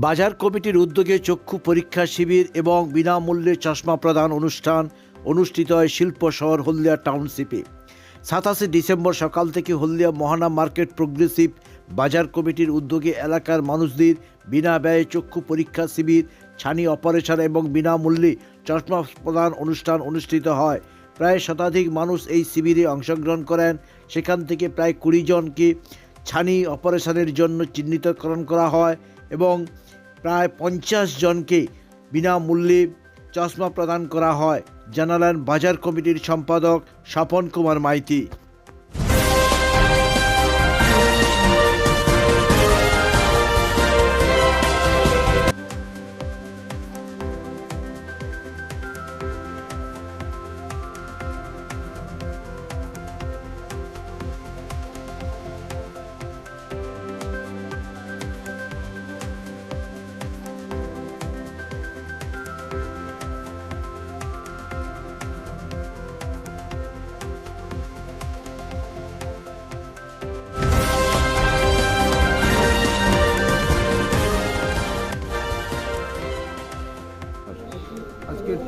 বাজার কমিটির উদ্যোগে চক্ষু পরীক্ষা শিবির এবং বিনামূল্যে চশমা প্রদান অনুষ্ঠান অনুষ্ঠিত হয় শিল্প শহর হলদিয়া টাউনশিপে। সাতাশে ডিসেম্বর সকাল থেকে হলদিয়া মহানা মার্কেট প্রোগ্রেসিভ বাজার কমিটির উদ্যোগে এলাকার মানুষদের বিনা ব্যয়ে চক্ষু পরীক্ষা শিবির, ছানি অপারেশন এবং বিনামূল্যে চশমা প্রদান অনুষ্ঠান অনুষ্ঠিত হয়। প্রায় শতাধিক মানুষ এই শিবিরে অংশগ্রহণ করেন। সেখান থেকে প্রায় কুড়ি জনকে ছানি অপারেশনের জন্য চিহ্নিতকরণ করা হয় এবং প্রায় পঞ্চাশ জনকে বিনামূল্যে চশমা প্রদান করা হয়। জানালেন বাজার কমিটির সম্পাদক Swapan Kumar Maiti.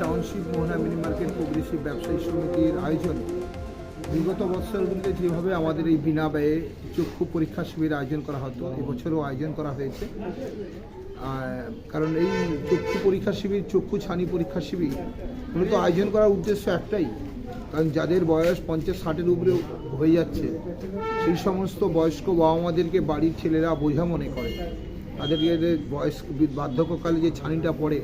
Township Mohana mini market progressive ব্যবসায়ী সমিতির আয়োজন। বিগত বছরগুলিতে যেভাবে আমাদের এই বিনা ব্যয়ে চক্ষু পরীক্ষা শিবির আয়োজন করা হতো, এবছরও আয়োজন করা হয়েছে। কারণ এই চক্ষু পরীক্ষা শিবির, চক্ষু ছানি পরীক্ষা শিবির মূলত আয়োজন করার উদ্দেশ্য একটাই। কারণ যাদের বয়স পঞ্চাশ ষাটের উপরে হয়ে যাচ্ছে, সেই সমস্ত বয়স্ক বাবা মাদেরকে বাড়ির ছেলেরা বোঝা মনে করে। তাদেরকে যে বয়স, বার্ধক্যকালে যে ছানিটা পড়ে,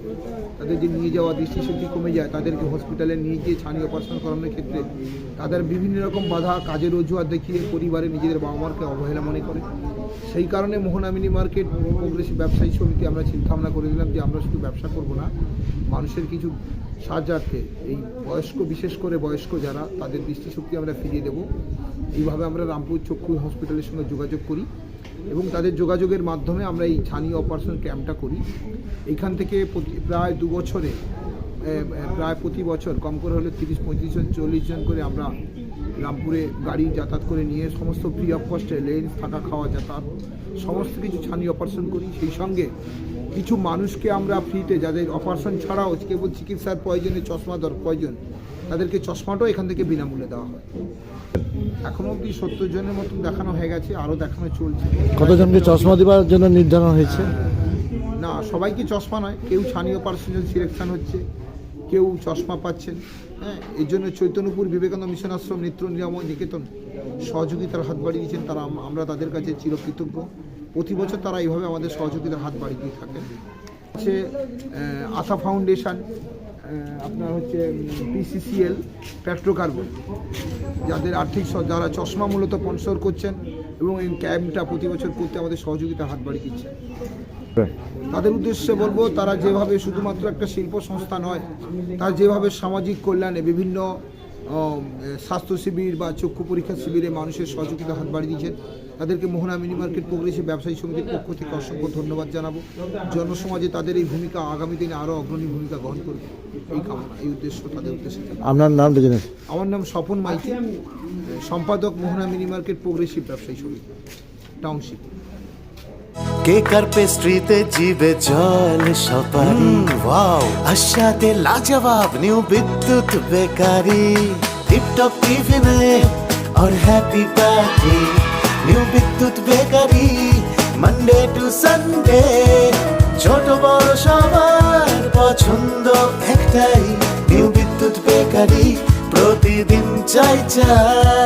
তাদের যে নিয়ে যাওয়া দৃষ্টিশক্তি কমে যায়, তাদেরকে হসপিটালে নিয়ে গিয়ে ছানি অপারেশন করানোর ক্ষেত্রে তাদের বিভিন্ন রকম বাধা, কাজের অজুহাত দেখিয়ে পরিবারে নিজেদের বাবা মাকে অবহেলা মনে করে। সেই কারণে মোহনা মিনি মার্কেট প্রগ্রেসিভ ব্যবসায়ী সমিতি আমরা চিন্তা ভাবনা করে দিলাম যে আমরা শুধু ব্যবসা করব না, মানুষের কিছু সাহায্যার্থে এই বয়স্ক, বিশেষ করে বয়স্ক যারা, তাদের দৃষ্টিশক্তি আমরা ফিরিয়ে দেব। এইভাবে আমরা রামপুর চক্ষু হসপিটালের সঙ্গে যোগাযোগ করি। এবং তাদের যোগাযোগের মাধ্যমে আমরা এই ছানি অপারেশন ক্যাম্পটা করি। এইখান থেকে প্রায় দু বছরে প্রায় প্রতি বছর, কম করে হলে তিরিশ, পঁয়ত্রিশ জন, চল্লিশ জন করে আমরা রামপুরে গাড়ি যাতায়াত করে নিয়ে সমস্ত ফ্রি অফ কস্টে লেন্স, থাকা, খাওয়া, যাতায়াত, সমস্ত কিছু ছানি অপারেশন করি। সেই সঙ্গে কিছু মানুষকে আমরা ফ্রিতে যাদের অপারেশন ছাড়াও কেবল চিকিৎসার প্রয়োজনে চশমা দর, প্রয়োজন তাদেরকে চশমাটাও এখান থেকে বিনামূল্যে দেওয়া হয়। এখনও অবধি সত্তর জনের মতন দেখানো হয়ে গেছে আরও দেখানো চলছে। কতজনকে চশমা দেওয়ার জন্য নির্ধারণ হয়েছে? না সবাইকে চশমা নয় কেউ ছানি অপারেশন সিলেকশন হচ্ছে কেউ চশমা পাচ্ছেন। হ্যাঁ এর জন্য চৈতন্যপুর বিবেকানন্দ মিশন আশ্রম নিত্য নিরাময় নিকেতন সহযোগিতার হাত বাড়িয়েছেন তারা আমরা তাদের কাছে চিরকৃতজ্ঞ। প্রতি বছর তারা এইভাবে আমাদের সহযোগিতার হাত বাড়িয়ে দিয়ে থাকেন। হচ্ছে আশা ফাউন্ডেশন আপনার হচ্ছে পিসিসিএল পেট্রোকার্বন যাদের আর্থিক যারা চশমা মূলত স্পন্সর করছেন এবং এই ক্যাম্পটা প্রতি বছর করতে আমাদের সহযোগিতা হাত বাড়িয়ে দিচ্ছে। তাদের উদ্দেশ্যে বলব, তারা যেভাবে শুধুমাত্র একটা শিল্প সংস্থা নয়, তারা যেভাবে সামাজিক কল্যাণে বিভিন্ন স্বাস্থ্য শিবির বা চক্ষু পরীক্ষা শিবিরে মানুষের সহযোগিতা হাত বাড়িয়ে দিয়েছেন। তাদেরকে মোহনা মিনি মার্কেট প্রগ্রেসিভ ব্যবসায়ী সমিতির পক্ষ থেকে অসংখ্য ধন্যবাদ জানাব। জনসমাজে তাদের এই ভূমিকা আগামী দিনে আরও অগ্রণী ভূমিকা গ্রহণ করবে। এই কামনা এই উদ্দেশ্য তাদের উদ্দেশ্যে আপনার নাম আমার নাম স্বপন মাইতি সম্পাদক মোহনা মিনি মার্কেট প্রগ্রেসিভ ব্যবসায়ী সমিতি টাউনশিপ। কেক আর পেস্ট্রিতে জিবে জল সপারি ওয়াও আশাতে লাজবাব নিউ বিদ্যুৎ বেকারি টিপটপ টিফিনে और happy party new Bidyut bakery Monday to Sunday ছোট বড় সবার পছন্দ একটাই নিউ বিদ্যুৎ বেকারি প্রতিদিন চাই চাই